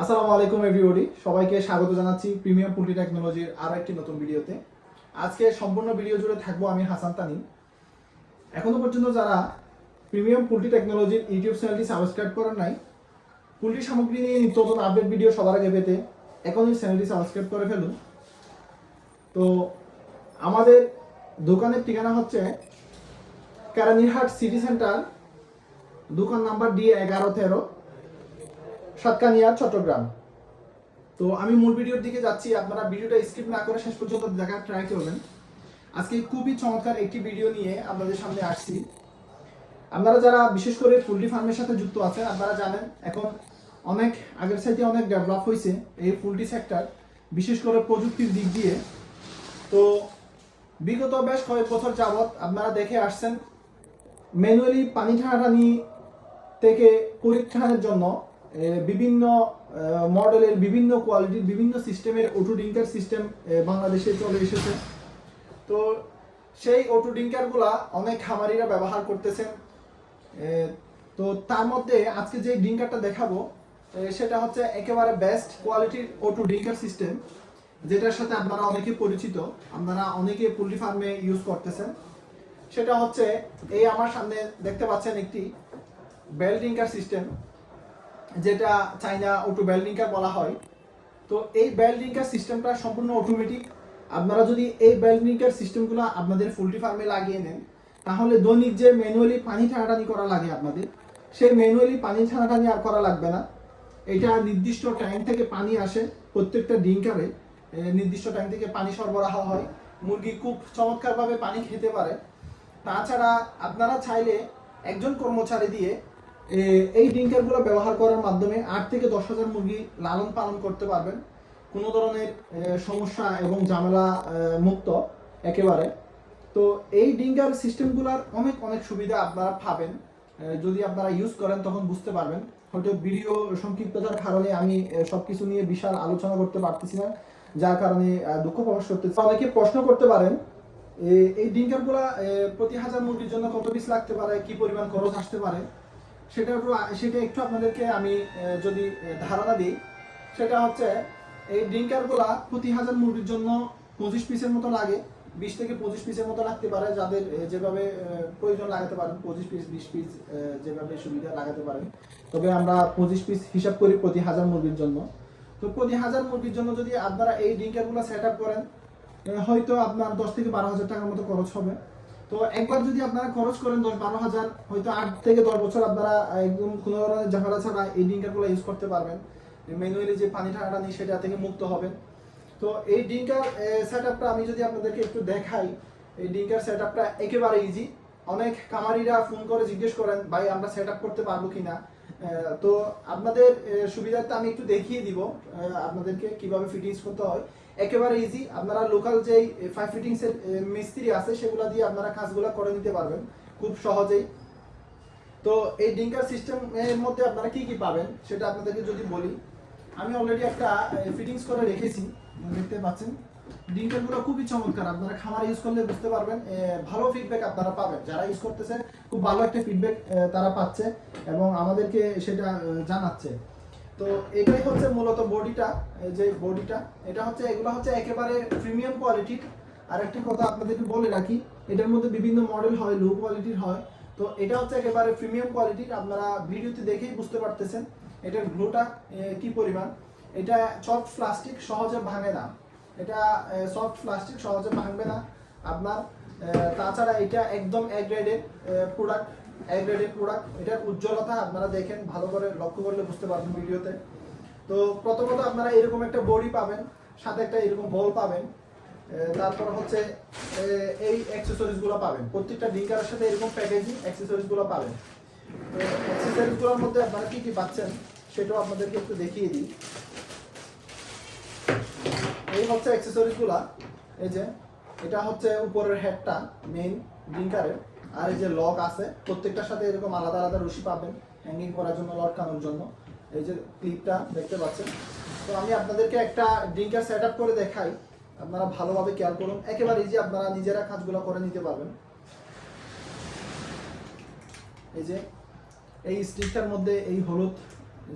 আসসালামু আলাইকুম এভরিবডি সবাইকে স্বাগত জানাচ্ছি প্রিমিয়াম পুলটি টেকনোলজির আরও একটি নতুন ভিডিওতে। আজকে সম্পূর্ণ ভিডিও জুড়ে থাকব আমি হাসান তানি এখনও পর্যন্ত যারা প্রিমিয়াম পুলটি টেকনোলজির ইউটিউব চ্যানেলটি সাবস্ক্রাইব করেন নাই পুলটি সামগ্রী নিয়ে নিত্য নতুন আপডেট ভিডিও সবার আগে পেতে এখনই চ্যানেলটি সাবস্ক্রাইব করে ফেলুন। তো আমাদের দোকানের ঠিকানা হচ্ছে ক্যারানিরহাট সিটি সেন্টার, দোকান নাম্বার ডি এগারো তেরো সাতকানিয়া, চট্টগ্রাম। তো আমি মূল ভিডিওর দিকে যাচ্ছি, আপনারা ভিডিওটা স্কিপ না করে শেষ পর্যন্ত দেখার ট্রাই করবেন। আজকে খুবই চমৎকার একটি ভিডিও নিয়ে আপনাদের সামনে আসছি। আপনারা যারা, বিশেষ করে পোলট্রি ফার্মের সাথে যুক্ত আছেন, আপনারা জানেন, এখন অনেক, আগের সাইডে অনেক ডেভেলপ হয়েছে এই পোলট্রি সেক্টর বিশেষ করে প্রযুক্তির দিক দিয়ে। তো বিগত বেশ কয়েক বছর যাবৎ আপনারা দেখে আসছেন ম্যানুয়ালি পানি টানাটানি থেকে পরীক্ষার জন্য বিভিন্ন মডেলের বিভিন্ন কোয়ালিটির বিভিন্ন সিস্টেমের অটো ডিঙ্কার সিস্টেম বাংলাদেশে চলে এসেছে। তো সেই অটো ডিঙ্কারগুলা অনেক খামারিরা ব্যবহার করতেছেন। তো তার মধ্যে আজকে যে ডিঙ্কারটা দেখাবো সেটা হচ্ছে একেবারে বেস্ট কোয়ালিটির অটো ডিঙ্কার সিস্টেম যেটার সাথে আপনারা অনেকে পরিচিত, আপনারা অনেকে পোলট্রি ফার্মে ইউজ করতেছেন। সেটা হচ্ছে, এই আমার সামনে দেখতে পাচ্ছেন একটি বেল্ডিংকার সিস্টেম যেটা চাইনা অটো বেল্ডিংকার বলা হয়। তো এই বেল্ডিংকার সিস্টেমটা সম্পূর্ণ অটোমেটিক আপনারা যদি এই বেল্ডিংকার সিস্টেমগুলো আপনাদের পোল্ট্রি ফার্মে লাগিয়ে নেন তাহলে দৈনিক যে ম্যানুয়ালি পানি টানাটানি করা লাগে আপনাদের, সেই ম্যানুয়ালি পানি টানাটানি আর করা লাগবে না। এটা নির্দিষ্ট ট্যাঙ্ক থেকে পানি আসে প্রত্যেকটা ডিঙ্কারে নির্দিষ্ট ট্যাঙ্ক থেকে পানি সরবরাহ হয়। মুরগি খুব চমৎকারভাবে পানি খেতে পারে। তাছাড়া আপনারা চাইলে একজন কর্মচারী দিয়ে এই ডিঙ্কারগুলো ব্যবহার করার মাধ্যমে আট থেকে দশ হাজার মুরগি লালন পালন করতে পারবেন। কোনো ধরনের সমস্যা এবং ঝামেলা মুক্ত একেবারে। তো এই ডিঙ্কার সিস্টেমগুলোর অনেক অনেক সুবিধা আপনারা পাবেন। যদি আপনারা ইউজ করেন তখন বুঝতে পারবেন। হয়তো ভিডিও সংক্ষিপ্ততার কারণে আমি এ, সবকিছু নিয়ে বিশাল আলোচনা করতে পারতেছি না যার কারণে দুঃখ প্রকাশ করতেছি। অনেকে প্রশ্ন করতে পারেন এই ডিঙ্কারগুলা প্রতি হাজার মুরগির জন্য কত পিস লাগতে পারে কি পরিমাণ খরচ আসতে পারে? উপর, সেটা একটু আপনাদেরকে আমি যদি ধারণা দিই, সেটা হচ্ছে, এই ডিঙ্কারগুলা প্রতি হাজার মুরগির জন্য পঁচিশ পিসের মতো লাগে, বিশ থেকে পঁচিশ পিসের মতো লাগতে পারে, যাদের যেভাবে প্রয়োজন লাগাতে পারেন, পঁচিশ পিস বিশ পিস যেভাবে সুবিধা লাগাতে পারেন। তবে আমরা পঁচিশ পিস হিসাব করি প্রতি হাজার মুরগির জন্য। তো প্রতি হাজার মুরগির জন্য যদি আপনারা এই ডিঙ্কারগুলো সেট আপ করেন হয়তো আপনার দশ থেকে বারো হাজার টাকার মতো খরচ হবে। তো একবার যদি আপনারা খরচ করেন দশ বারো হাজার হয়তো আট থেকে দশ বছর আপনারা একদম কোনো ধরনের ঝামেলা ছাড়া এই ডিঙ্কারগুলো ইউজ করতে পারবেন। ম্যানুয়ালি যে পানি ঠান্ডা নেই সেটা থেকে মুক্ত হবেন। তো এই ডিঙ্কার সেট আপটা আমি যদি আপনাদেরকে একটু দেখাই এই ডিঙ্কার সেট আপটা একেবারে ইজি অনেক কামারিরা ফোন করে জিজ্ঞেস করেন ভাই আমরা সেট আপ করতে পারব কিনা? আহ, তো আপনাদের সুবিধার্থে আমি একটু দেখিয়ে দিব আপনাদেরকে কীভাবে ফিটিংস করতে হয়। একেবারে ইজি আপনারা লোকাল যেই ফাইভ ফিটিংস এর মিস্ত্রি আছে, সেগুলা দিয়ে আপনারা কাজগুলো করে নিতে পারবেন খুব সহজেই। তো এই ডিঙ্কার সিস্টেম এর মধ্যে আপনারা কি কি পাবেন সেটা আপনাদেরকে যদি বলি। আমি অলরেডি একটা ফিটিংস করে রেখেছি দেখতে পাচ্ছেন। ডিঙ্কারগুলো খুবই চমৎকার, আপনারা খামার ইউজ করলে বুঝতে পারবেন ভালো ফিডব্যাক আপনারা পাবেন। যারা ইউজ করতেছে, খুব ভালো একটা ফিডব্যাক তারা পাচ্ছে এবং আমাদেরকে সেটা জানাচ্ছে। তো এটাই হচ্ছে মূলত বডিটা যে বডিটা, এটা হচ্ছে, এগুলো হচ্ছে একেবারে প্রিমিয়াম কোয়ালিটির আর একটা কথা আপনাদেরকে বলে রাখি, এটার মধ্যে বিভিন্ন মডেল হয় লো কোয়ালিটির হয়। তো এটা হচ্ছে একেবারে প্রিমিয়াম কোয়ালিটির আপনারা ভিডিওতে দেখেই বুঝতে পারতেছেন এটার গ্লোটা কি পরিমাণ। এটা সফট প্লাস্টিক সহজে ভাঙে না। এটা সফট প্লাস্টিক সহজে ভাঙবে না। আপনার তাছাড়া এটা একদম এ গ্রেডের প্রোডাক্ট এ গ্রেডের প্রোডাক্ট এটার উজ্জ্বলতা আপনারা দেখেন, ভালো করে লক্ষ্য করলে বুঝতে পারবেন ভিডিওতে। তো প্রথমত আপনারা এরকম একটা বডি পাবেন, সাথে একটা এরকম বল পাবেন। তারপর হচ্ছে এই অ্যাক্সেসরিজগুলো পাবেন। প্রত্যেকটা ডিঙ্কারের সাথে এরকম প্যাকেজিং অ্যাক্সেসরিজগুলো পাবেন। তো অ্যাক্সেসরিজগুলোর মধ্যে আপনারা কি কি পাচ্ছেন, সেটাও আপনাদেরকে একটু দেখিয়ে দিই। এই হচ্ছে অ্যাক্সেসরিজগুলা। এই যে, এটা হচ্ছে উপরের হেডটা মেইন ড্রিঙ্কারের আর এই যে লক আছে, প্রত্যেকটার সাথে এরকম আলাদা আলাদা রশি পাবেন হ্যাঙ্গিং করার জন্য লটকানোর জন্য। এই যে ক্লিপটা দেখতে পাচ্ছেন। তো আমি আপনাদেরকে একটা ড্রিঙ্কার সেট আপ করে দেখাই। আপনারা ভালোভাবে খেয়াল করুন। একেবারে ইজি আপনারা নিজেরা কাজগুলো করে নিতে পারবেন। এই যে, এই স্টিকটার মধ্যে এই হলুদ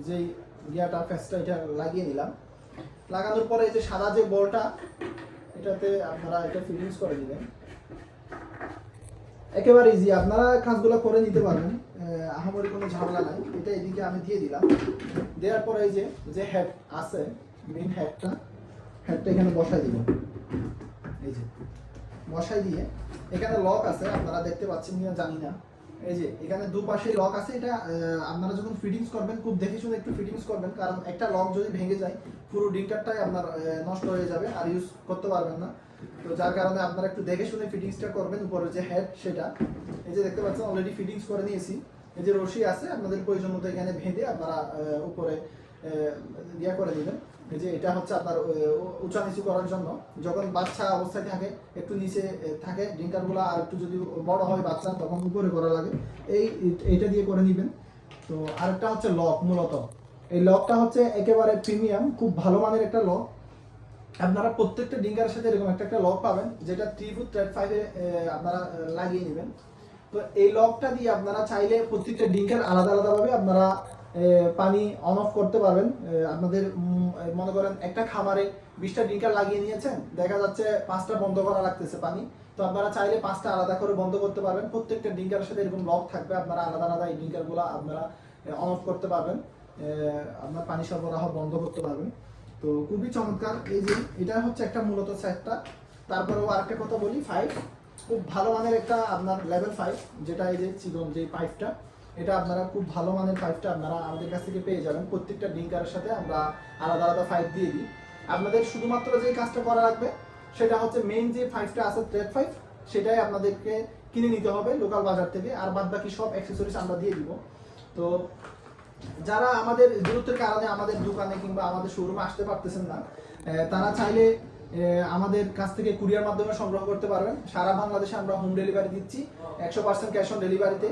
যেই গিয়াটা ফ্যাসটা এটা লাগিয়ে নিলাম। লাগানোর পরে এই যে সাদা যে বলটা, এটাতে আপনারা এটা ফিটিংস করে দিবেন। একেবারে ইজি আপনারা কাজগুলো করে নিতে পারবেন। আহ, আহামরি কোনো ঝামেলা নাই। এটা এদিকে আমি দিয়ে দিলাম। দেওয়ার পরে এই যে যে হেড আছে মেন হেডটা হেডটা এখানে বসাই দিব। এই যে বসাই দিয়ে এখানে লক আছে আপনারা দেখতে পাচ্ছেন কিনা জানি না। এই যে এখানে দুপাশে লক আছে। এটা আপনারা যখন ফিটিংস করবেন খুব দেখে শুনে একটু ফিটিংস করবেন। কারণ একটা লক যদি ভেঙে যায় পুরো ডিঙ্কারটাই আপনার নষ্ট হয়ে যাবে। আর ইউজ করতে পারবেন না। তো যার কারণে আপনারা একটু দেখে শুনে ফিটিংসটা করবেন উপরে যে হেড সেটা। এই যে দেখতে পাচ্ছেন অলরেডি ফিটিংস করে নিয়েছি। এই যে রশি আছে, আপনাদের প্রয়োজন মতো এখানে বেঁধে আপনারা উপরে ইয়া করে দিবেন। এই যে এটা হচ্ছে আপনার উঁচা নিচু করার জন্য। যখন বাচ্চা অবস্থায় থাকে, একটু নিচে থাকে, ডিঙ্কারগুলো আর একটু যদি বড় হয় বাচ্চা, তখন উপরে করা লাগে। এই, এইটা দিয়ে করে নেবেন। তো আরেকটা হচ্ছে লক মূলত। এই লকটা হচ্ছে একেবারে প্রিমিয়াম খুব ভালো মানের একটা লক আপনারা প্রত্যেকটা ডিঙ্গারের সাথে এরকম একটা একটা লক পাবেন, যেটা থ্রি ফুট ফাইভে আপনারা লাগিয়ে নেবেন। তো এই লকটা দিয়ে আপনারা চাইলে প্রত্যেকটা ডিঙ্কার আলাদা আলাদাভাবে আপনারা পানি অন অফ করতে পারবেন। আপনাদের মনে করেন একটা খামারে বিশটা ডিঙ্কার লাগিয়ে নিয়েছেন, দেখা যাচ্ছে পাঁচটা বন্ধ করা লাগতেছে পানি। তো আপনারা চাইলে পাঁচটা আলাদা করে বন্ধ করতে পারবেন। প্রত্যেকটা ডিঙ্কারের সাথে এরকম লক থাকবে, আপনারা আলাদা আলাদা এই ডিঙ্কারগুলো আপনারা অন অফ করতে পারবেন। আপনার পানি সরবরাহ বন্ধ করতে পারবেন। তো খুবই চমৎকার। এই যে, এটা হচ্ছে একটা মূলত সেটটা। তারপরেও আরেকটা কথা বলি ফাইভ খুব ভালো মানের একটা আপনার লেভেল ফাইভ যেটা এই যে চিকন যে পাইপটা এটা আপনারা খুব ভালো মানের পাইপটা আপনারা আমাদের কাছ থেকে পেয়ে যাবেন। প্রত্যেকটা ডিঙ্কারের সাথে আমরা আলাদা আলাদা পাইপ দিয়ে দিই। আপনাদের শুধুমাত্র যে কাজটা করা লাগবে, সেটা হচ্ছে মেইন যে ফাইভটা আছে ট্রেড ফাইভ সেটাই আপনাদেরকে কিনে নিতে হবে লোকাল বাজার থেকে। আর বাদ বাকি সব অ্যাক্সেসরিজ আমরা দিয়ে দিব। তো যারা আমাদের দূরত্বের কারণে আমাদের দোকানে কিংবা আমাদের শোরুমে আসতে পারতেছেন না তারা চাইলে আমাদের কাছ থেকে কুরিয়ার মাধ্যমে সংগ্রহ করতে পারবেন। সারা বাংলাদেশে আমরা হোম ডেলিভারি দিচ্ছি, একশো পার্সেন্ট ক্যাশ অন ডেলিভারিতে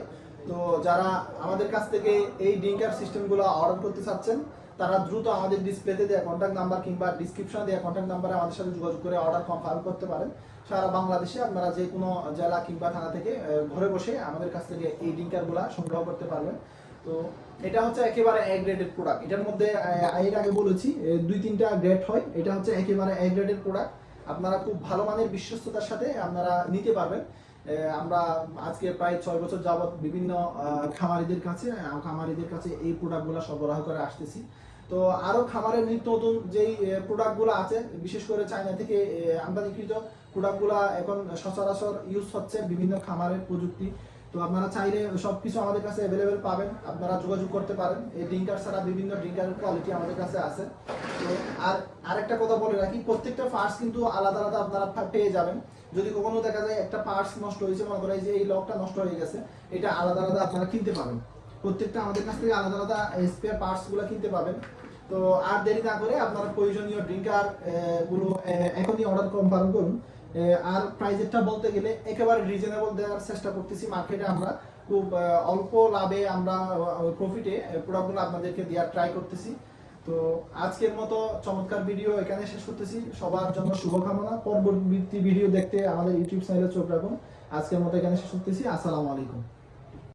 তো যারা আমাদের কাছ থেকে এই ডিঙ্কার সিস্টেমগুলো অর্ডার করতে চাচ্ছেন, তারা দ্রুত আমাদের ডিসপ্লেতে দেওয়া কন্ট্যাক্ট নাম্বার কিংবা ডিসক্রিপশনে দেওয়া কন্ট্যাক্ট নাম্বারে আমাদের সাথে যোগাযোগ করে অর্ডার কনফার্ম করতে পারেন। সারা বাংলাদেশে আপনারা যে কোনো জেলা কিংবা থানা থেকে ঘরে বসে আমাদের কাছ থেকে এই ডিঙ্কারগুলো সংগ্রহ করতে পারবেন। তো এটা হচ্ছে একেবারে এ গ্রেডের প্রোডাক্ট এটার মধ্যে এর আগে বলেছি দুই তিনটা গ্রেড হয়। এটা হচ্ছে একেবারে এ গ্রেডের প্রোডাক্ট আপনারা খুব ভালো মানের বিশ্বস্ততার সাথে আপনারা নিতে পারবেন। আমরা আজকে প্রায় ছয় বছর যাবত বিভিন্ন খামারিদের কাছে খামারিদের কাছে এই প্রোডাক্টগুলো সরবরাহ করে আসতেছি। তো আরও খামারের নিত্য নতুন যেই প্রোডাক্টগুলো আছে, বিশেষ করে চায়না থেকে আমদানিকৃত প্রোডাক্টগুলো এখন সচরাচর ইউজ হচ্ছে বিভিন্ন খামারের প্রযুক্তি। তো আপনারা চাইলে সব কিছু আমাদের কাছে অ্যাভেলেবেল পাবেন। আপনারা যোগাযোগ করতে পারেন। এই ড্রিঙ্কার ছাড়া বিভিন্ন ড্রিঙ্কারের কোয়ালিটি আমাদের কাছে আছে। তো আর আরেকটা কথা বলে রাখি, প্রত্যেকটা পার্টস কিন্তু আলাদা আলাদা আপনারা পেয়ে যাবেন। যদি কখনো দেখা যায় একটা পার্টস নষ্ট হয়েছে, মনে করেন যে এই লকটা নষ্ট হয়ে গেছে, এটা আলাদা আলাদা আপনারা কিনতে পাবেন। প্রত্যেকটা আমাদের কাছ থেকে আলাদা আলাদা স্পেয়ার পার্টসগুলো কিনতে পাবেন। তো আর দেরি না করে আপনারা প্রয়োজনীয় ড্রিঙ্কারগুলো এখনই অর্ডার কনফার্ম করুন। আর প্রাইজেরটা বলতে গেলে একেবারে রিজনেবল দেওয়ার চেষ্টা করতেছি মার্কেটে আমরা। খুব অল্প লাভে আমরা প্রফিটে প্রোডাক্টগুলো আপনাদেরকে দেওয়ার ট্রাই করতেছি। তো আজকের মতো চমৎকার ভিডিও এখানে শেষ করতেছি। সবার জন্য শুভকামনা। পরবর্তী ভিডিও দেখতে আমাদের ইউটিউব চ্যানেলে চোখ রাখুন। আজকের মতো এখানে শেষ করতেছি। আসসালামু আলাইকুম।